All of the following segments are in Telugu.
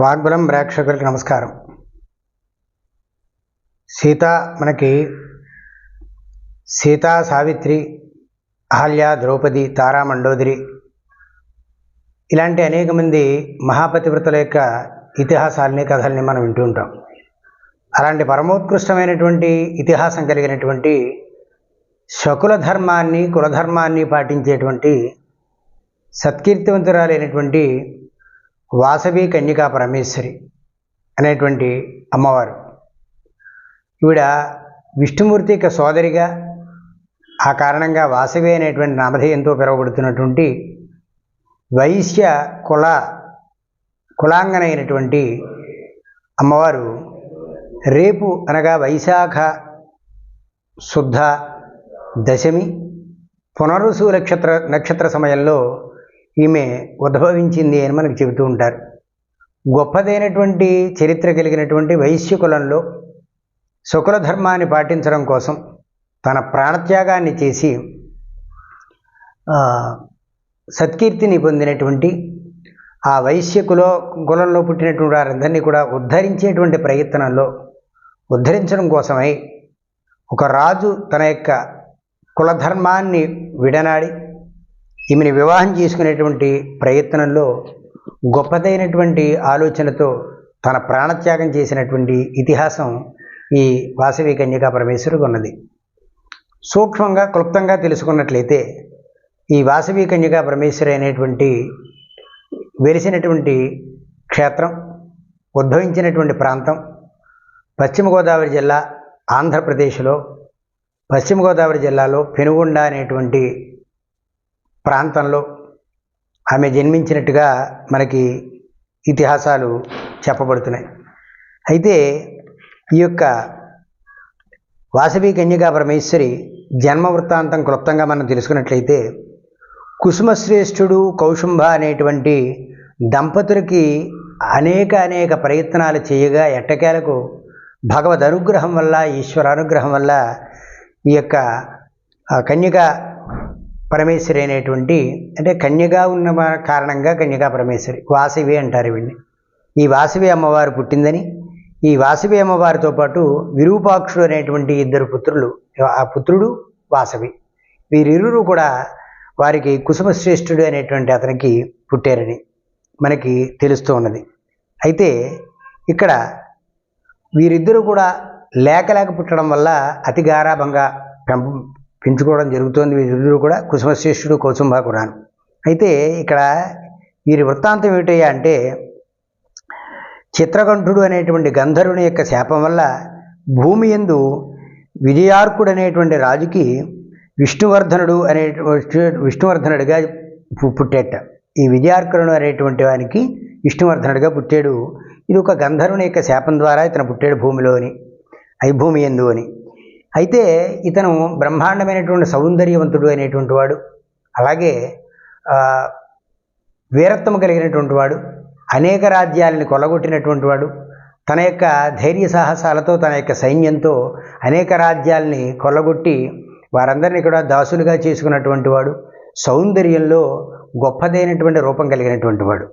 వాగ్బలం ప్రేక్షకులకి నమస్కారం. సీత మనకి సీతా సావిత్రి అహల్య ద్రౌపది తారా మండోదరి ఇలాంటి అనేక మంది మహాపతివ్రతల యొక్క ఇతిహాసాలని కథల్ని మనం వింటూ ఉంటాం. అలాంటి పరమోత్కృష్టమైనటువంటి ఇతిహాసం కలిగినటువంటి శకుల ధర్మాన్ని కులధర్మాన్ని పాటించేటువంటి సత్కీర్తివంతురాలైనటువంటి వాసవి కన్యకా పరమేశ్వరి అనేటువంటి అమ్మవారు. ఈవిడ విష్ణుమూర్తి యొక్క సోదరిగా ఆ కారణంగా వాసవి అనేటువంటి నామధేయంతో పిలువబడుతున్నటువంటి వైశ్య కుల కులాంగనైనటువంటి అమ్మవారు రేపు అనగా వైశాఖ శుద్ధ దశమి పునరుసు నక్షత్ర నక్షత్ర సమయంలో ఈమె ఉద్భవించింది అని మనకు చెబుతూ ఉంటారు. గొప్పదైనటువంటి చరిత్ర కలిగినటువంటి వైశ్య కులంలో శుకుల ధర్మాన్ని పాటించడం కోసం తన ప్రాణత్యాగాన్ని చేసి సత్కీర్తిని పొందినటువంటి ఆ వైశ్య కుల కులంలో పుట్టినటువంటి వారందరినీ కూడా ఉద్ధరించేటువంటి ప్రయత్నంలో ఉద్ధరించడం కోసమై ఒక రాజు తన యొక్క కులధర్మాన్ని విడనాడి ఈమెను వివాహం చేసుకునేటువంటి ప్రయత్నంలో గొప్పదైనటువంటి ఆలోచనతో తన ప్రాణత్యాగం చేసినటువంటి ఇతిహాసం ఈ వాసవి కన్యకా పరమేశ్వరికి ఉన్నది. సూక్ష్మంగా క్లుప్తంగా తెలుసుకున్నట్లయితే ఈ వాసవి కన్యకా పరమేశ్వరి అనేటువంటి వెలిసినటువంటి క్షేత్రం ఉద్భవించినటువంటి ప్రాంతం పశ్చిమ గోదావరి జిల్లా ఆంధ్రప్రదేశ్లో పశ్చిమ గోదావరి జిల్లాలో పెనుగొండ అనేటువంటి ప్రాంతంలో ఆమె జన్మించినట్టుగా మనకి ఇతిహాసాలు చెప్పబడుతున్నాయి. అయితే ఈ యొక్క వాసవి కన్యకా పరమేశ్వరి జన్మ వృత్తాంతం క్లుప్తంగా మనం తెలుసుకున్నట్లయితే కుసుమశ్రేష్ఠుడు కౌశుంభ అనేటువంటి దంపతులకి అనేక అనేక ప్రయత్నాలు చేయగా ఎట్టకేలకు భగవద్ అనుగ్రహం వల్ల ఈశ్వర అనుగ్రహం వల్ల ఈ యొక్క కన్యక పరమేశ్వరి అనేటువంటి అంటే కన్యగా ఉన్న కారణంగా కన్యగా పరమేశ్వరి వాసవి అంటారు వీడిని ఈ వాసవి అమ్మవారు పుట్టిందని ఈ వాసవి అమ్మవారితో పాటు విరూపాక్షుడు అనేటువంటి ఇద్దరు పుత్రులు ఆ పుత్రుడు వాసవి. వీరిరువురు కూడా వారికి కుసుమశ్రేష్ఠుడు అనేటువంటి అతనికి పుట్టారని మనకి తెలుస్తూ ఉన్నది. అయితే ఇక్కడ వీరిద్దరూ కూడా లేక లేక పుట్టడం వల్ల అతి గారాభంగా పెంచుకోవడం జరుగుతోంది. వీరిద్దరూ కూడా కుసుమశేషుడు కౌసుంభ కూడాను అయితే ఇక్కడ వీరి వృత్తాంతం ఏమిటయ్యా అంటే చిత్రకంఠుడు అనేటువంటి గంధర్వుని యొక్క శాపం వల్ల భూమి ఎందు విజయార్కుడు అనేటువంటి రాజుకి విష్ణువర్ధనుడు అనే విష్ణువర్ధనుడిగా పు- పుట్టేట. ఈ విజయార్కుడు అనేటువంటి వానికి విష్ణువర్ధనుడిగా పుట్టాడు. ఇది ఒక గంధర్వుని యొక్క శాపం ద్వారా ఇతను పుట్టాడు భూమిలోని ఐభూమి భూమి ఎందు అని. అయితే ఇతను బ్రహ్మాండమైనటువంటి సౌందర్యవంతుడు అనేటువంటి వాడు. అలాగే ఆ, వీరత్వం కలిగినటువంటి వాడు అనేక రాజ్యాలని కొలగొట్టినటువంటి వాడు. తన యొక్క ధైర్య సాహసాలతో తన యొక్క సైన్యంతో అనేక రాజ్యాలని కొల్లగొట్టి వారందరినీ కూడా దాసులుగా చేసుకున్నటువంటి వాడు. సౌందర్యంలో గొప్పదైనటువంటి రూపం కలిగినటువంటి వాడు.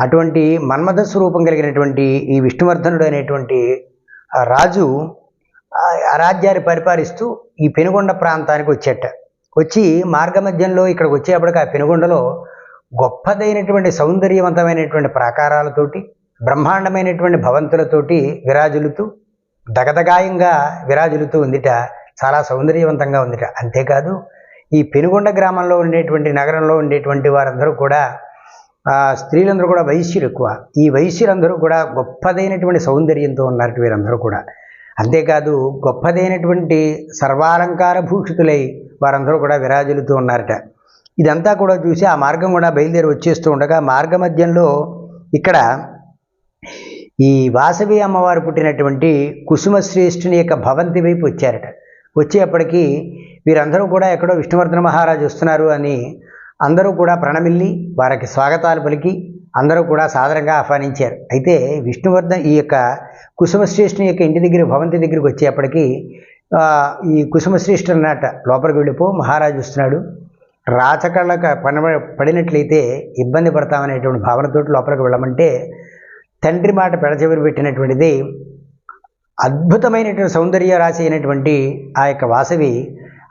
అటువంటి మన్మథ స్వరూపం కలిగినటువంటి ఈ విష్ణువర్ధనుడు అనేటువంటి ఆ రాజు రాజ్యాన్ని పరిపాలిస్తూ ఈ పెనుగొండ ప్రాంతానికి వచ్చేట. వచ్చి మార్గమధ్యంలో ఇక్కడికి వచ్చేప్పటికి ఆ పెనుగొండలో గొప్పదైనటువంటి సౌందర్యవంతమైనటువంటి ప్రాకారాలతోటి బ్రహ్మాండమైనటువంటి భవంతులతోటి విరాజులుతూ దగదగాయంగా విరాజులుతూ ఉందిట. చాలా సౌందర్యవంతంగా ఉందిట. అంతేకాదు ఈ పెనుగొండ గ్రామంలో ఉండేటువంటి నగరంలో ఉండేటువంటి వారందరూ కూడా స్త్రీలందరూ కూడా వైశ్యులు ఎక్కువ. ఈ వైశ్యులందరూ కూడా గొప్పదైనటువంటి సౌందర్యంతో ఉన్నారు వీరందరూ కూడా. అంతేకాదు గొప్పదైనటువంటి సర్వాలంకార భూషితులై వారందరూ కూడా విరాజిల్లుతూ ఉన్నారట. ఇదంతా కూడా చూసి ఆ మార్గం కూడా బయలుదేరి వచ్చేస్తూ ఉండగా మార్గ మధ్యంలో ఇక్కడ ఈ వాసవి అమ్మవారు పుట్టినటువంటి కుసుమశ్రేష్ఠుని యొక్క భవంతి వైపు వచ్చారట. వచ్చేప్పటికీ వీరందరూ కూడా ఎక్కడో విష్ణువర్ధన మహారాజు వస్తున్నారు అని అందరూ కూడా ప్రణమిల్లి వారికి స్వాగతాలు పలికి అందరూ కూడా సాదరంగా ఆహ్వానించారు. అయితే విష్ణువర్ధన్ ఈ యొక్క కుసుమశ్రేష్ఠుని యొక్క ఇంటి దగ్గర భవంతి దగ్గరికి వచ్చేప్పటికీ ఈ కుసుమశ్రేష్ఠ అన్నట లోపలికి వెళ్ళిపో మహారాజు వస్తున్నాడు. రాచకళ్ళకు పన పడినట్లయితే ఇబ్బంది పడతామనేటువంటి భావనతోటి లోపలికి వెళ్ళమంటే తండ్రి మాట పెడచెవిరి పెట్టినటువంటిది అద్భుతమైనటువంటి సౌందర్య రాశి అయినటువంటి ఆ యొక్క వాసవి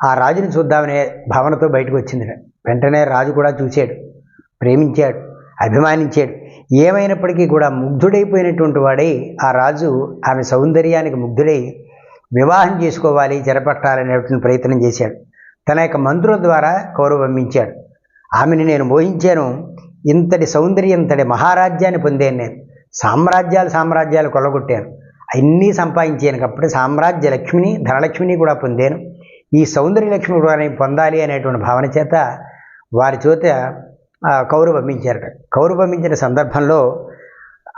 ఆ రాజుని చూద్దామనే భావనతో బయటకు వచ్చింది. వెంటనే రాజు కూడా చూశాడు ప్రేమించాడు. అభిమానించాడు. ఏమైనప్పటికీ కూడా ముగ్ధుడైపోయినటువంటి వాడై ఆ రాజు ఆమె సౌందర్యానికి ముగ్ధుడై వివాహం చేసుకోవాలి చెరపట్టాలనేటువంటి ప్రయత్నం చేశాడు. తన యొక్క మంత్రుల ద్వారా కౌరవ పంపించాడు ఆమెను నేను మోహించాను. ఇంతటి సౌందర్యం ఇంతటి మహారాజ్యాన్ని పొందాను నేను. సామ్రాజ్యాలు సామ్రాజ్యాలు కొల్లగొట్టాను. అన్నీ సంపాదించాను. కాబట్టి సామ్రాజ్య లక్ష్మిని ధనలక్ష్మిని కూడా పొందాను. ఈ సౌందర్య లక్ష్మి కూడా పొందాలి అనేటువంటి భావన చేత వారి చేత కౌరు పంపించారట. కౌరు పంపించిన సందర్భంలో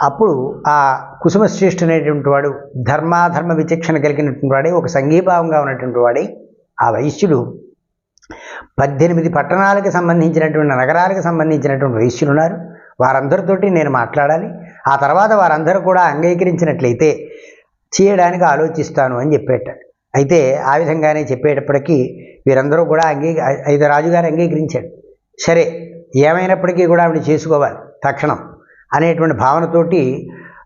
అప్పుడు ఆ కుసుమశ్రేష్ఠు అనేటువంటి వాడు ధర్మాధర్మ విచక్షణ కలిగినటువంటి వాడే ఒక సంఘీభావంగా ఉన్నటువంటి వాడే ఆ వైశ్యుడు. పద్దెనిమిది పట్టణాలకు సంబంధించినటువంటి నగరాలకు సంబంధించినటువంటి వైశ్యులు ఉన్నారు. వారందరితోటి నేను మాట్లాడాలి. ఆ తర్వాత వారందరూ కూడా అంగీకరించినట్లయితే చేయడానికి ఆలోచిస్తాను అని చెప్పేట. అయితే ఆ విధంగానే చెప్పేటప్పటికీ వీరందరూ కూడా అంగీ అయితే రాజుగారు అంగీకరించాడు సరే ఏమైనప్పటికీ కూడా ఆవిడ చేసుకోవాలి తక్షణం అనేటువంటి భావనతోటి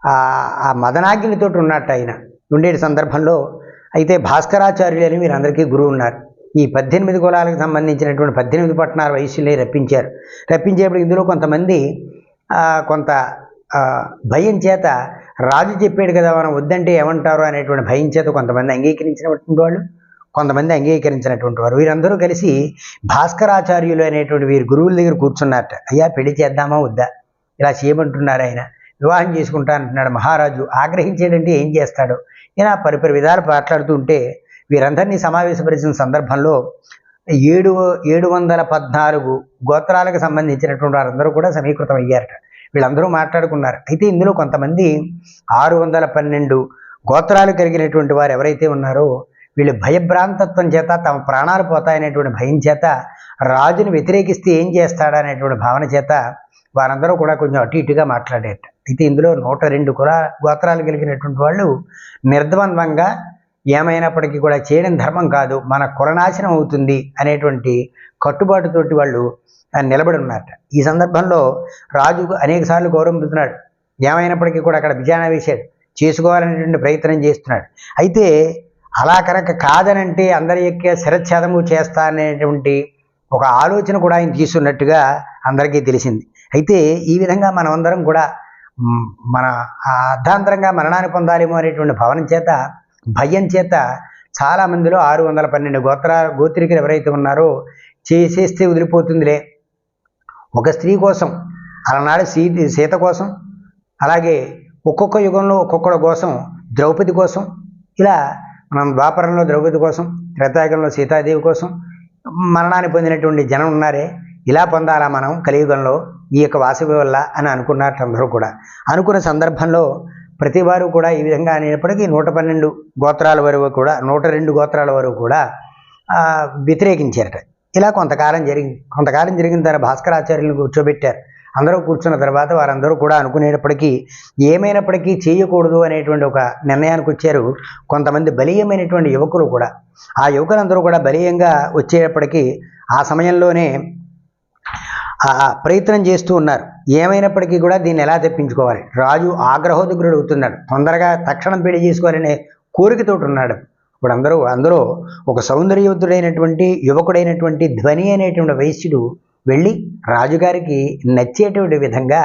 ఆ మదనాగ్నితోటి ఉన్నట్టు ఆయన. ఉండే సందర్భంలో అయితే భాస్కరాచార్యులు అని వీరందరికీ గురువు ఉన్నారు. ఈ పద్దెనిమిది కులాలకు సంబంధించినటువంటి పద్దెనిమిది పట్టణాల వయసులే రప్పించారు. రప్పించేప్పుడు ఇందులో కొంతమంది కొంత భయం చేత రాజు చెప్పాడు కదా మనం వద్దంటే ఏమంటారు అనేటువంటి భయం చేత కొంతమంది అంగీకరించినటువంటి వాళ్ళు కొంతమంది అంగీకరించినటువంటి వారు. వీరందరూ కలిసి భాస్కరాచార్యులు అనేటువంటి వీరి గురువుల దగ్గర కూర్చున్నారట. అయ్యా పెళ్ళి చేద్దామా వద్దా? ఇలా చేయమంటున్నారు ఆయన. వివాహం చేసుకుంటా అంటున్నాడు మహారాజు. ఆగ్రహించేటంటే ఏం చేస్తాడు? ఇలా పరిపరి విధాలు మాట్లాడుతూ ఉంటే వీరందరినీ సమావేశపరిచిన సందర్భంలో ఏడు ఏడు వందల పద్నాలుగు గోత్రాలకు సంబంధించినటువంటి వారందరూ కూడా సమీకృతం అయ్యారట వీళ్ళందరూ మాట్లాడుకున్నారు. అయితే ఇందులో కొంతమంది ఆరు వందల పన్నెండు గోత్రాలు కలిగినటువంటి వారు ఎవరైతే ఉన్నారో వీళ్ళు భయభ్రాంతత్వం చేత తమ ప్రాణాలు పోతాయనేటువంటి భయం చేత రాజుని వ్యతిరేకిస్తే ఏం చేస్తాడనేటువంటి భావన చేత వారందరూ కూడా కొంచెం అటు ఇటుగా మాట్లాడేట అయితే ఇందులో నూట రెండు కుల గోత్రాలు కలిగినటువంటి వాళ్ళు నిర్ద్వంద్వంగా ఏమైనప్పటికీ కూడా చేయడం ధర్మం కాదు మన కులనాశనం అవుతుంది అనేటువంటి కట్టుబాటుతోటి వాళ్ళు నిలబడి ఉన్నారట. ఈ సందర్భంలో రాజు అనేక సార్లు ఏమైనప్పటికీ కూడా అక్కడ విచారణ వేశాడు చేసుకోవాలనేటువంటి ప్రయత్నం చేస్తున్నాడు. అయితే అలా కనుక కాదనంటే అందరి యొక్క శిరచ్ఛేదము చేస్తా అనేటువంటి ఒక ఆలోచన కూడా ఆయన తీసుకున్నట్టుగా అందరికీ తెలిసింది. అయితే ఈ విధంగా మనమందరం కూడా మన అర్ధాంతరంగా మరణాన్ని పొందాలేమో అనేటువంటి భవనం చేత భయం చేత చాలా మందిలో ఆరు వందల పన్నెండు గోత్ర గోత్రికులు ఎవరైతే ఉన్నారో చేసేస్తే వదిలిపోతుందిలే. ఒక స్త్రీ కోసం అలనాడు సీ సీత కోసం అలాగే ఒక్కొక్క యుగంలో ఒక్కొక్కడి కోసం ద్రౌపది కోసం ఇలా మనం ద్వాపరంలో ద్రౌపది కోసం త్రేతాయుగంలో సీతాదేవి కోసం మరణాన్ని పొందినటువంటి జనం ఉన్నారే ఇలా పొందాలా మనం కలియుగంలో ఈ యొక్క వాసవి వల్ల అని అనుకున్నట్టు అందరూ కూడా. అనుకున్న సందర్భంలో ప్రతి వారు కూడా ఈ విధంగా అనేప్పటికీ నూట పన్నెండు గోత్రాల వరకు కూడా నూట రెండు గోత్రాల వరకు కూడా వ్యతిరేకించారట. ఇలా కొంతకాలం జరిగింది కొంతకాలం జరిగిన తర్వాత భాస్కరాచార్యులను కూర్చోబెట్టారు. అందరూ కూర్చున్న తర్వాత వారందరూ కూడా అనుకునేటప్పటికీ ఏమైనప్పటికీ చేయకూడదు అనేటువంటి ఒక నిర్ణయానికి వచ్చారు కొంతమంది బలీయమైనటువంటి యువకులు కూడా. ఆ యువకులందరూ కూడా బలీయంగా వచ్చేటప్పటికీ ఆ సమయంలోనే ఆ ప్రయత్నం చేస్తూ ఉన్నారు. ఏమైనప్పటికీ కూడా దీన్ని ఎలా తెప్పించుకోవాలి? రాజు ఆగ్రహోదగ్రుడు అవుతున్నాడు. తొందరగా తక్షణం పెళ్ళి చేసుకోవాలనే కోరికతోటి ఉన్నాడు. ఇప్పుడు అందరూ అందులో ఒక సౌందర్యవంతుడైనటువంటి యువకుడైనటువంటి ధ్వని అనేటువంటి వైశ్యుడు వెళ్ళి రాజుగారికి నచ్చేటువంటి విధంగా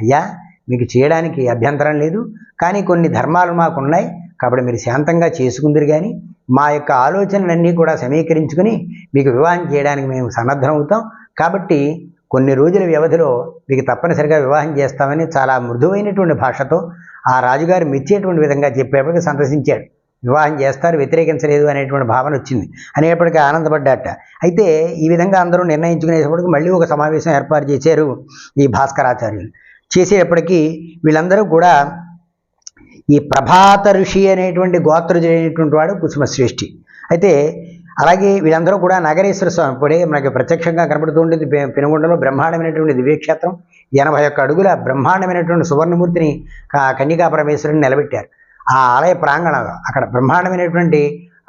అయ్యా మీకు చేయడానికి అభ్యంతరం లేదు కానీ కొన్ని ధర్మాలు మాకున్నాయి కాబట్టి మీరు శాంతంగా చేసుకుందరు కానీ మా యొక్క ఆలోచనలన్నీ కూడా సమీకరించుకుని మీకు వివాహం చేయడానికి మేము సన్నద్ధం అవుతాం. కాబట్టి కొన్ని రోజుల వ్యవధిలో మీకు తప్పనిసరిగా వివాహం చేస్తామని చాలా మృదువైనటువంటి భాషతో ఆ రాజుగారు మెచ్చేటువంటి విధంగా చెప్పేప్పటికీ సంతసించాడు. వివాహం చేస్తారు వ్యతిరేకించలేదు అనేటువంటి భావన వచ్చింది. అనేప్పటికీ ఆనందపడ్డాట అయితే ఈ విధంగా అందరూ నిర్ణయించుకునేటప్పటికి మళ్ళీ ఒక సమావేశం ఏర్పాటు చేశారు ఈ భాస్కరాచార్యులు. చేసేటప్పటికీ వీళ్ళందరూ కూడా ఈ ప్రభాత ఋషి అనేటువంటి గోత్రజుడైనటువంటి వాడు కుసుమశ్రేష్ఠి. అయితే అలాగే వీళ్ళందరూ కూడా నగరేశ్వర స్వామి ఇప్పుడే మనకి ప్రత్యక్షంగా కనబడుతూ ఉండేది పెనుగొండలో బ్రహ్మాండమైనటువంటి దివ్యక్షేత్రం. ఎనభై ఒక్క అడుగుల బ్రహ్మాండమైనటువంటి సువర్ణమూర్తిని కన్యకా పరమేశ్వరుని నిలబెట్టారు. ఆ ఆలయ ప్రాంగణంలో అక్కడ బ్రహ్మాండమైనటువంటి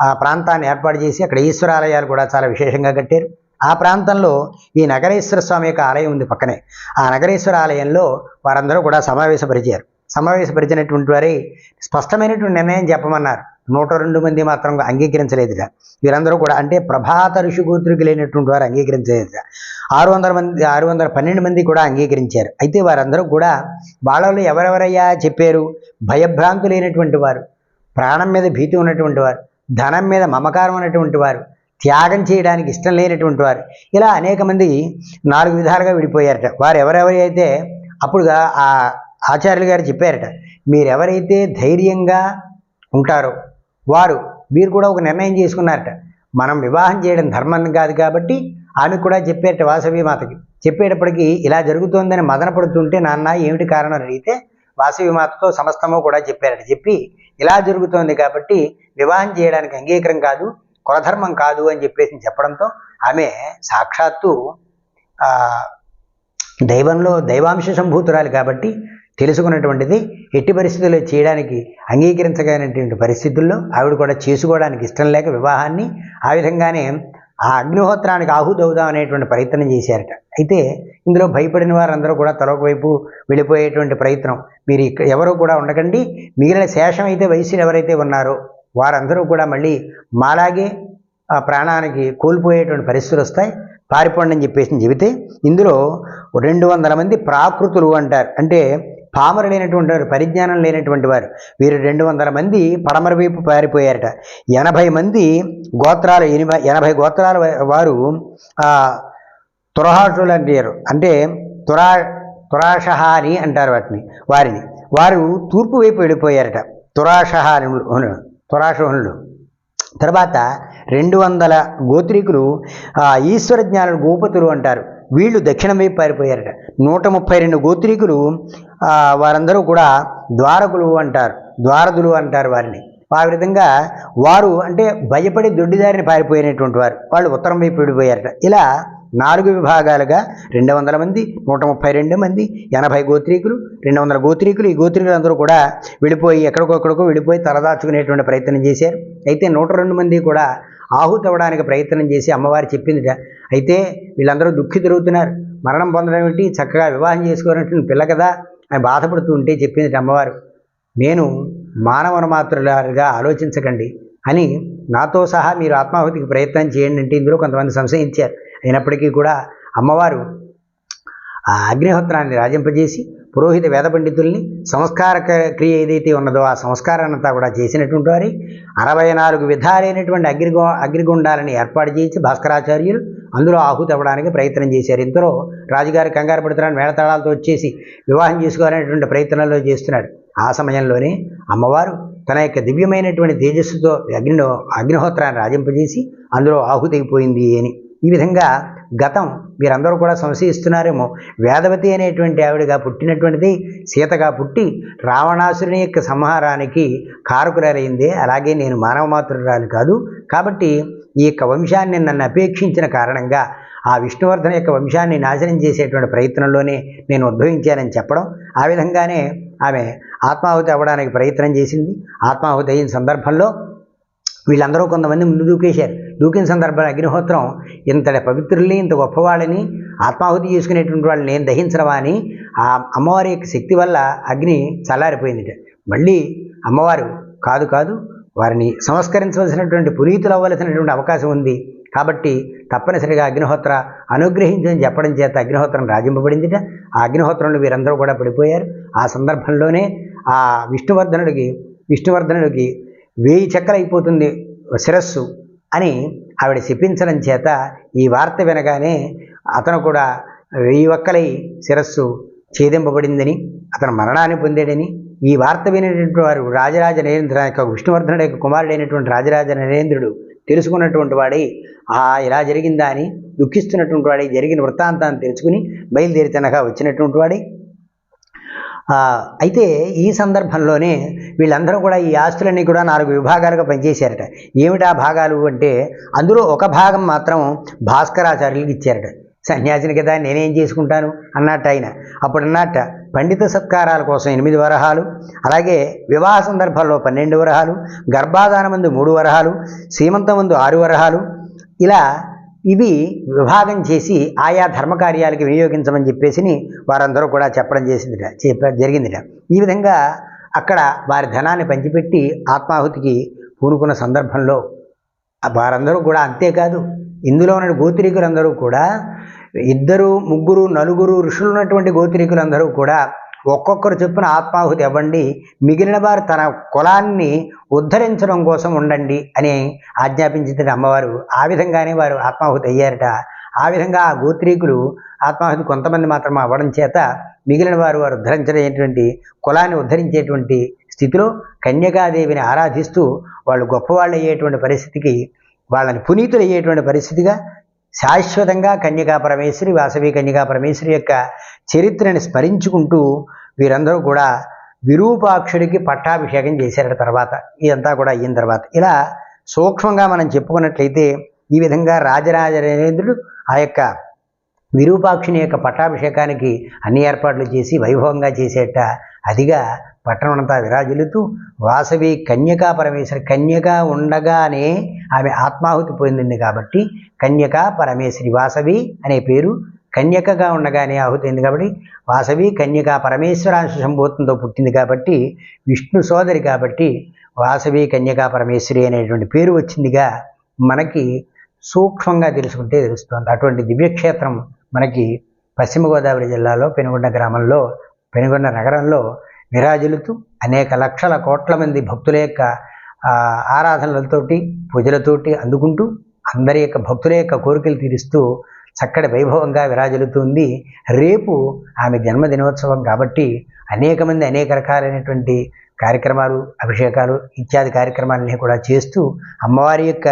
ఆ ప్రాంతాన్ని ఏర్పాటు చేసి అక్కడ ఈశ్వరాలయాలు కూడా చాలా విశేషంగా కట్టారు. ఆ ప్రాంతంలో ఈ నగరేశ్వర స్వామి యొక్క ఆలయం ఉంది పక్కనే. ఆ నగరేశ్వర ఆలయంలో వారందరూ కూడా సమావేశపరిచారు. సమావేశపరిచినటువంటి వారి స్పష్టమైనటువంటి నిర్ణయం చెప్పమన్నారు. నూట రెండు మంది మాత్రం అంగీకరించలేదుట వీరందరూ కూడా అంటే ప్రభాత ఋషిగోత్రికి లేనటువంటి వారు అంగీకరించలేదుట ఆరు వందల మంది ఆరు వందల పన్నెండు మంది కూడా అంగీకరించారు. అయితే వారందరూ కూడా వాళ్ళలో ఎవరెవరయ్యా చెప్పారు? భయభ్రాంతు లేనటువంటి వారు ప్రాణం మీద భీతి ఉన్నటువంటి వారు ధనం మీద మమకారం ఉన్నటువంటి వారు త్యాగం చేయడానికి ఇష్టం లేనటువంటి వారు ఇలా అనేక మంది నాలుగు విధాలుగా విడిపోయారట. వారు ఎవరెవరైతే అప్పుడుగా ఆ ఆచార్యులు గారు చెప్పారట మీరెవరైతే ధైర్యంగా ఉంటారో వారు వీరు కూడా ఒక నిర్ణయం చేసుకున్నారట. మనం వివాహం చేయడం ధర్మం కాదు కాబట్టి ఆమె కూడా చెప్పారట వాసవి మాతకి. చెప్పేటప్పటికి ఇలా జరుగుతోందని మదన పడుతుంటే నాన్న ఏమిటి కారణం అడిగితే వాసవి మాతతో సమస్తమో కూడా చెప్పారట. చెప్పి ఇలా జరుగుతోంది కాబట్టి వివాహం చేయడానికి అంగీకారం కాదు కులధర్మం కాదు అని చెప్పేసి చెప్పడంతో ఆమె సాక్షాత్తు దైవంలో దైవాంశ సంభూతురాలు కాబట్టి తెలుసుకున్నటువంటిది ఎట్టి పరిస్థితుల్లో చేయడానికి అంగీకరించగలిగినటువంటి పరిస్థితుల్లో ఆవిడ కూడా చేసుకోవడానికి ఇష్టం లేక వివాహాన్ని ఆ విధంగానే ఆ అగ్నిహోత్రానికి ఆహుతవుదాం అనేటువంటి ప్రయత్నం చేశారట. అయితే ఇందులో భయపడిన వారందరూ కూడా తలొక వైపు వెళ్ళిపోయేటువంటి ప్రయత్నం. మీరు ఇక్కడ ఎవరు కూడా ఉండకండి. మిగిలిన శేషం అయితే వయసులు ఎవరైతే ఉన్నారో వారందరూ కూడా మళ్ళీ మాలాగే ఆ ప్రాణానికి కోల్పోయేటువంటి పరిస్థితులు వస్తాయి. పారిపోండి అని చెప్పేసి చెబితే ఇందులో రెండు వందల మంది ప్రాకృతులు అంటారు. అంటే పామరు లేనటువంటి వారు పరిజ్ఞానం లేనటువంటి వారు వీరు రెండు వందల మంది పడమర వైపు పారిపోయారట. ఎనభై మంది గోత్రాలు ఎనభై ఎనభై గోత్రాల వారు ఆ, తురహాషులు అంటారు. అంటే తురా తురాషహారి అంటారు వాటిని వారిని. వారు తూర్పు వైపు వెళ్ళిపోయారట. తురాషహానులు తురాషహనులు. తర్వాత రెండు వందల గోత్రికులు ఈశ్వర జ్ఞానులు గోపతులు అంటారు. వీళ్ళు దక్షిణం వైపు పారిపోయారట. నూట ముప్పై రెండు గోత్రీకులు వారందరూ కూడా ద్వారకులు అంటారు ద్వారదులు అంటారు వారిని. ఆ విధంగా వారు అంటే భయపడి దొడ్డిదారిని పారిపోయినటువంటి వారు. వాళ్ళు ఉత్తరం వైపు విడిపోయారట. ఇలా నాలుగు విభాగాలుగా రెండు వందల మంది నూట ముప్పై రెండు మంది ఎనభై గోత్రీకులు రెండు వందల గోత్రీకులు. ఈ గోత్రీకులు అందరూ కూడా వెళ్ళిపోయి ఎక్కడికొక్కడికో వెళ్ళిపోయి తలదాచుకునేటువంటి ప్రయత్నం చేశారు. అయితే నూట రెండు మంది కూడా ఆహుతవ్వడానికి ప్రయత్నం చేసి అమ్మవారు చెప్పిందిట. అయితే వీళ్ళందరూ దుఃఖి తిరుగుతున్నారు మరణం పొందడం ఏంటి చక్కగా వివాహం చేసుకోవాలంటే పిల్ల కదా అని బాధపడుతూ ఉంటే చెప్పింది అమ్మవారు. నేను మానవన మాత్రులుగా ఆలోచించకండి అని నాతో సహా మీరు ఆత్మాహుతికి ప్రయత్నం చేయండి అంటే ఇందులో కొంతమంది సంశయించారు. అయినప్పటికీ కూడా అమ్మవారు ఆ అగ్నిహోత్రాన్ని రాజింపజేసి పురోహిత వేద పండితుల్ని సంస్కార క- క్రియ ఏదైతే ఉన్నదో ఆ సంస్కారాన్నంతా కూడా చేసినటువంటి వారి అరవై నాలుగు విధాలైనటువంటి అగ్నిగో అగ్నిగుండాలని ఏర్పాటు చేసి భాస్కరాచార్యులు అందులో ఆహుతి అవ్వడానికి ప్రయత్నం చేశారు. ఇంతలో రాజుగారి కంగారు పడుతున్నాడు మేళతాళాలతో వచ్చేసి వివాహం చేసుకోవాలనేటువంటి ప్రయత్నంలో చేస్తున్నాడు. ఆ సమయంలోనే అమ్మవారు తన యొక్క దివ్యమైనటువంటి తేజస్సుతో అగ్నిలో అగ్నిహోత్రాన్ని రాజింపజేసి అందులో ఆహుతి అయిపోయింది అని ఈ విధంగా గతం మీరందరూ కూడా సంశయిస్తున్నారేమో. వేదవతి అనేటువంటి ఆవిడగా పుట్టినటువంటిది సీతగా పుట్టి రావణాసురుని యొక్క సంహారానికి కారకురాలైందే. అలాగే నేను మానవ మాతృరాలు కాదు. కాబట్టి ఈ యొక్క వంశాన్ని నన్ను అపేక్షించిన కారణంగా ఆ విష్ణువర్ధన యొక్క వంశాన్ని నాశనం చేసేటువంటి ప్రయత్నంలోనే నేను ఉద్భవించానని చెప్పడం. ఆ విధంగానే ఆమె ఆత్మాహుతి అవ్వడానికి ప్రయత్నం చేసింది. ఆత్మాహుతి అయిన సందర్భంలో వీళ్ళందరూ కొంతమంది ముందు దూకేశారు. దూకిన సందర్భంలో అగ్నిహోత్రం ఇంతటి పవిత్రుల్ని ఇంత గొప్పవాళ్ళని ఆత్మాహుతి చేసుకునేటువంటి వాళ్ళని నేను దహించరవా అని ఆ అమ్మవారి యొక్క శక్తి వల్ల అగ్ని చల్లారిపోయిందిట. మళ్ళీ అమ్మవారు కాదు కాదు వారిని సంస్కరించవలసినటువంటి పునీతులు అవ్వలసినటువంటి అవకాశం ఉంది. కాబట్టి తప్పనిసరిగా అగ్నిహోత్ర అనుగ్రహించని చెప్పడం చేత అగ్నిహోత్రం రాజింపబడిందిట. ఆ అగ్నిహోత్రంలో వీరందరూ కూడా పడిపోయారు. ఆ సందర్భంలోనే ఆ విష్ణువర్ధనుడికి విష్ణువర్ధనుడికి వేయి చక్కలైపోతుంది శిరస్సు అని ఆవిడ శపించడం చేత ఈ వార్త వినగానే అతను కూడా వెయ్యి ఒక్కలై శిరస్సు ఛేదింపబడిందని అతను మరణాన్ని పొందాడని ఈ వార్త వినేటటువంటి వారు రాజరాజ నరేంద్ర యొక్క విష్ణువర్ధనుడు యొక్క కుమారుడైనటువంటి రాజరాజ నరేంద్రుడు తెలుసుకున్నటువంటి వాడై ఆ ఇలా జరిగిందా అని దుఃఖిస్తున్నటువంటి వాడై జరిగిన వృత్తాంతాన్ని తెలుసుకుని బయలుదేరి తనగా వచ్చినటువంటి వాడై అయితే ఈ సందర్భంలోనే వీళ్ళందరూ కూడా ఈ ఆస్తులన్నీ కూడా నాలుగు విభాగాలుగా పనిచేశారట. ఏమిటా భాగాలు అంటే అందులో ఒక భాగం మాత్రం భాస్కరాచార్యులకి ఇచ్చారట. సన్యాసిని కదా నేనేం చేసుకుంటాను? అన్నట్టు ఆయన. అప్పుడు అన్నట్ట పండిత సత్కారాల కోసం ఎనిమిది వరహాలు అలాగే వివాహ సందర్భాల్లో పన్నెండు వరహాలు గర్భాధాన ముందు మూడు వరహాలు సీమంతం ముందు ఆరు వరహాలు ఇలా ఇవి విభాగం చేసి ఆయా ధర్మకార్యాలకి వినియోగించమని చెప్పేసి వారందరూ కూడా చెప్పడం చేసిందిట చెప్ప జరిగిందిట. ఈ విధంగా అక్కడ వారి ధనాన్ని పంచిపెట్టి ఆత్మాహుతికి పూనుకున్న సందర్భంలో వారందరూ కూడా అంతేకాదు ఇందులో ఉన్న గోత్రీకులందరూ కూడా ఇద్దరు ముగ్గురు నలుగురు ఋషులు ఉన్నటువంటి గోత్రీకులందరూ కూడా ఒక్కొక్కరు చొప్పున ఆత్మాహుతి ఇవ్వండి మిగిలిన వారు తన కులాన్ని ఉద్ధరించడం కోసం ఉండండి అని ఆజ్ఞాపించింది అమ్మవారు ఆ విధంగానే వారు ఆత్మాహుతి అయ్యారట. ఆ విధంగా ఆ గోత్రీకులు ఆత్మాహుతి కొంతమంది మాత్రం అవ్వడం చేత మిగిలిన వారు వారు ఉద్ధరించలేటువంటి కులాన్ని ఉద్ధరించేటువంటి స్థితిలో కన్యకాదేవిని ఆరాధిస్తూ వాళ్ళు గొప్పవాళ్ళు అయ్యేటువంటి పరిస్థితికి వాళ్ళని పునీతులు అయ్యేటువంటి పరిస్థితిగా శాశ్వతంగా కన్యకా పరమేశ్వరి వాసవి కన్యకా పరమేశ్వరి యొక్క చరిత్రని స్మరించుకుంటూ వీరందరూ కూడా విరూపాక్షుడికి పట్టాభిషేకం చేశారట తర్వాత. ఇదంతా కూడా అయిన తర్వాత. ఇలా సూక్ష్మంగా మనం చెప్పుకున్నట్లయితే ఈ విధంగా రాజరాజరేంద్రుడు ఆ యొక్క విరూపాక్షుని యొక్క పట్టాభిషేకానికి అన్ని ఏర్పాట్లు చేసి వైభవంగా చేసేట అదిగా పట్టణమంతా విరాజిల్లుతూ వాసవి కన్యకా పరమేశ్వరి కన్యగా ఉండగానే ఆమె ఆత్మాహుతి పొందింది కాబట్టి కన్యకా పరమేశ్వరి వాసవి అనే పేరు కన్యకగా ఉండగానే ఆహుతైంది కాబట్టి వాసవి కన్యకా పరమేశ్వరాంశ సంభూతంతో పుట్టింది కాబట్టి విష్ణు సోదరి కాబట్టి వాసవి కన్యకా పరమేశ్వరి అనేటువంటి పేరు వచ్చిందిగా మనకి సూక్ష్మంగా తెలుసుకుంటే తెలుస్తుంది. అటువంటి దివ్యక్షేత్రం మనకి పశ్చిమ గోదావరి జిల్లాలో పెనుగొండ గ్రామంలో పెనుగొండ నగరంలో విరాజిల్లుతూ అనేక లక్షల కోట్ల మంది భక్తుల యొక్క ఆరాధనలతోటి పూజలతోటి అందుకుంటూ అందరి యొక్క భక్తుల యొక్క కోరికలు తీరుస్తూ చక్కటి వైభవంగా విరాజిల్లుతుంది రేపు ఆమె జన్మదినోత్సవం కాబట్టి అనేక మంది అనేక రకాలైనటువంటి కార్యక్రమాలు అభిషేకాలు ఇత్యాది కార్యక్రమాలన్నీ కూడా చేస్తూ అమ్మవారి యొక్క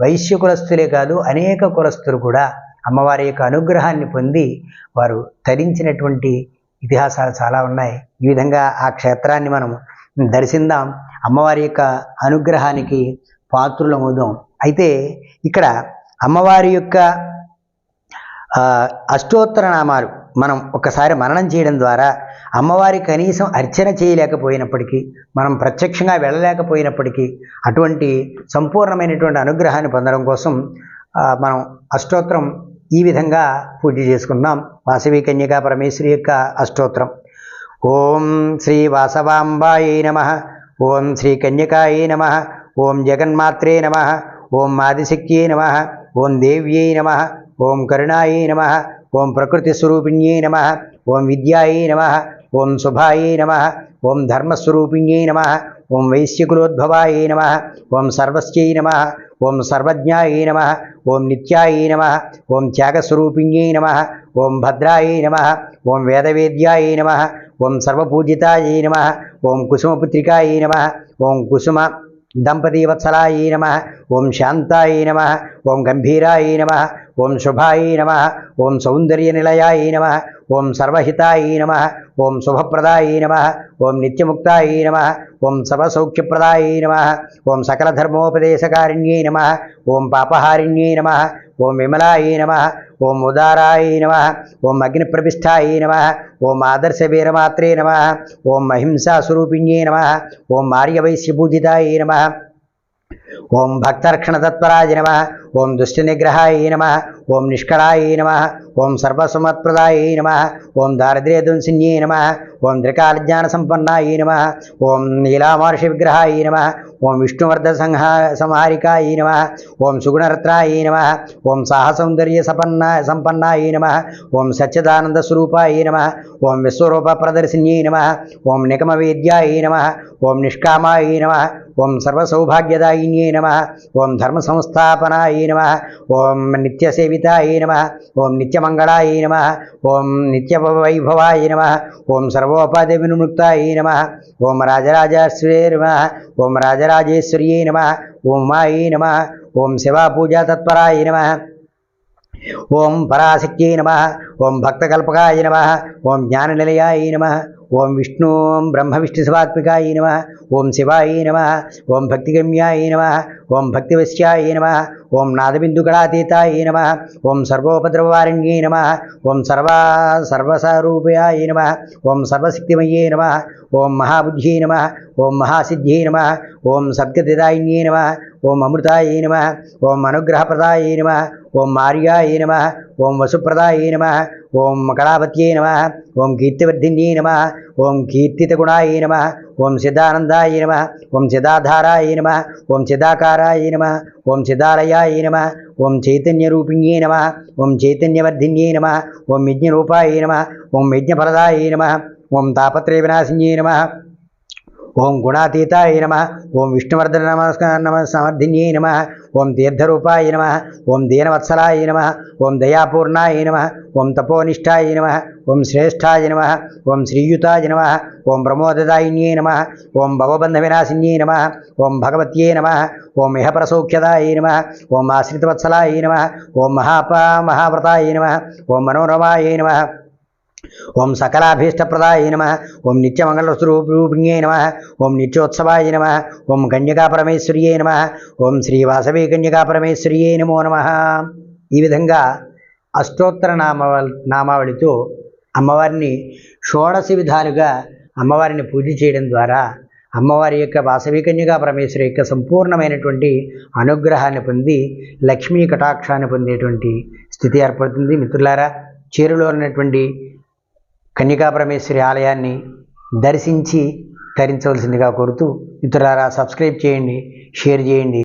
వైశ్య కులస్తులే కాదు అనేక కులస్తులు కూడా అమ్మవారి యొక్క అనుగ్రహాన్ని పొంది వారు తరించినటువంటి ఇతిహాసాలు చాలా ఉన్నాయి. ఈ విధంగా ఆ క్షేత్రాన్ని మనం దర్శిందాం. అమ్మవారి యొక్క అనుగ్రహానికి పాత్రులమవుదాం. అయితే ఇక్కడ అమ్మవారి యొక్క అష్టోత్తర నామాలు మనం ఒకసారి మననం చేయడం ద్వారా అమ్మవారి కనీసం అర్చన చేయలేకపోయినప్పటికీ మనం ప్రత్యక్షంగా వెళ్ళలేకపోయినప్పటికీ అటువంటి సంపూర్ణమైనటువంటి అనుగ్రహాన్ని పొందడం కోసం మనం అష్టోత్తరం ఈ విధంగా పూజ చేసుకుందాం. వాసవి కన్యకా పరమేశ్వరి యొక్క అష్టోత్తరం ఓం శ్రీ వాసవాంబాయై నమ ఓం శ్రీ కన్యకాయై నమ ఓం జగన్మాత్రే నమ ఓం ఆదిశక్త్యై నమ ఓం దేవ్యై నమ ఓం కరుణాయై నమ ఓం ప్రకృతి స్వరూపిణ్యై నమ ఓం విద్యాయై నమ ఓం శుభాయై నమ ఓం ధర్మస్వరూపిణ్యై నమ ఓం వైశ్యకులోద్భవాయై నమ ఓం సర్వస్యై నమ ఓం సర్వజ్ఞాయై నమ ఓం నిత్యాయై నమ ఓం త్యాగస్వరూపిణ్యై నమ ఓం భద్రాయై నమ ఓం వేదవేద్యాయై నమ ఓం సర్వపూజితాయై నమ ఓం కుసుమపుత్రికాయై నమ ఓం కుసుమ దంపతీవత్సలాయై నమ ఓం శాంతాయై నమ ఓం గంభీరాయై నమ ఓం శుభాయై నమ ఓం సౌందర్యనిలయాయై నమ ఓం సర్వహితాయై నమ ఓం శుభప్రదాయై నమ ఓం నిత్యముక్తాయై నమ ఓం సర్వసౌఖ్యప్రదాయై నమ ఓం సకలధర్మోపదేశకారిణ్యై నమ ఓం పాపహారిణ్యై నమ ఓం విమలాయై నమ ఓం ఉదారాయై నమ ఓం అగ్నిప్రవిష్టాయై నమ ఓం ఆదర్శవీరమాత్రే నమ ఓం అహింసాస్వరూపిణ్యై నమ ఓం ఆర్యవైశ్యపూజితాయై నమ ఓం భక్తరక్షణతత్పరాయ నమ ఓం దుష్టనిగ్రహాయ నమ ఓం నిష్కళాయ నమ ఓం సర్వసమత్ప్రదాయ నమ ఓం దారిద్ర్యధ్వంసిన్యై నమ ఓం త్రికాలజ్ఞానసంపన్నాయ నమ ఓం నీలామహర్షి విగ్రహాయ నమ ఓం విష్ణువర్ధ సంహా సంహారికాయ నమ ఓం సుగుణరత్నాయ నమ ఓం సాహసౌందర్య సపన్న సంపన్నాయ నమ ఓం సచ్చిదానంద స్వరూపాయ నమ ఓం విశ్వరూప ప్రదర్శిన్యై నమ ఓం నిగమ వేద్యాయ నమ ఓం నిష్కామాయ నమ ఓం సర్వసౌభాగ్యదాయిన్యై నమ ఓం ధర్మ సంస్థాపనాయ నమ ఓం నిత్యసేవితాయ నమ ఓం నిత్యమ నిత్యమంగళాయ నమ. ఓం నిత్యవైభవాయ నమ. ఓం సర్వోపాధి వినుముక్తాయ నమ. ఓం రాజరాజేశ్వరే నమ. ఓం రాజరాజేశ్వర్యే నమ. ఓం మాయై నమ. ఓం శివాపూజా తత్పరాయ నమ. ఓం పరాశక్త్యై నమ. ఓం భక్తకల్పకాయ నమ. ఓం జ్ఞాననిలయాయ నమ. ఓం విష్ణు బ్రహ్మ విష్ణు సమాత్మికాయ నమ ఓం శివాయ నమ ఓం భక్తిగమ్యాయ నమ ఓం భక్తివశ్యాయ నమ ఓం నాదబిందుకళాతీతాయ నమ ఓం సర్వోపద్రవారణ్యే నమ ఓం సర్వా సర్వసారూపయాయ నమ ఓం సర్వశక్తిమయ్యే నమ ఓం మహాబుద్ధ్యై నమ ఓం మహాసిద్ధ్యై నమ ఓం సద్గతిదాయిన్యే నమ ఓం అమృతాయ నమ ఓం అనుగ్రహప్రదాయ నమ ఓం మార్యాయ నమ ఓం వసుప్రదాయ నమ ఓం కళాపత్యై నమ ఓం కీర్తివర్ధిన్యై నమ ఓం కీర్తితగుణాయ నమ ఓం సిద్ధానందాయ నమ ఓం సిద్ధాధారాయ నమ ఓం సిద్ధాకారాయ నమ ఓం సిద్ధాలయాయ నమ ఓం చైతన్యరూపిణ్యే నమ ఓం చైతన్యవర్ధిన్యై నమ ఓం యజ్ఞరూపాయ నమ ఓం యజ్ఞఫలదాయ నమ ఓం తాపత్రయ వినాశిన్యై నమ ఓం గుణాతీతాయ నమ ఓం విష్ణువర్ధన నమస్కార నమ సమర్థిన్యై నమ ఓం తీర్థరూపాయ నమ ఓం దీనవత్సలాయ నమ ఓం దయాపూర్ణాయ నమ ఓం తపోనిష్టాయ నమ ఓం శ్రేష్టాయ నమ ఓం శ్రీయుతాయ నమ ఓం ప్రమోదదాయిన్యే నమ ఓం భవబంధ వినాశిన్యే నమ ఓం భగవత్యే నమ ఓం ఇహపరసౌఖ్యదాయ నమ ఓం ఆశ్రితవత్సలాయ నమ ఓం మహాపా మహావ్రతాయ నమ ఓం మనోరమాయ నమ ఓం సకలాభీష్టప్రదాయ నమ. ఓం నిత్యమంగళస్వరూపిణ్యే నమ. ఓం నిత్యోత్సవాయ నమ. ఓం కన్యకాపరమేశ్వర్యే నమ. ఓం శ్రీ వాసవి కన్యకాపరమేశ్వర్యే నమో నమ. ఈ విధంగా అష్టోత్తర నామావళి నామావళితో అమ్మవారిని షోడశ విధాలుగా అమ్మవారిని పూజ చేయడం ద్వారా అమ్మవారి యొక్క వాసవికన్యగా పరమేశ్వరి యొక్క సంపూర్ణమైనటువంటి అనుగ్రహాన్ని పొంది లక్ష్మీ కటాక్షాన్ని పొందేటువంటి స్థితి ఏర్పడుతుంది. మిత్రులారా చేరులో ఉన్నటువంటి కన్యకాపరమేశ్వరి ఆలయాన్ని దర్శించి తరించవలసిందిగా కోరుతూ మిత్రులారా సబ్స్క్రైబ్ చేయండి షేర్ చేయండి.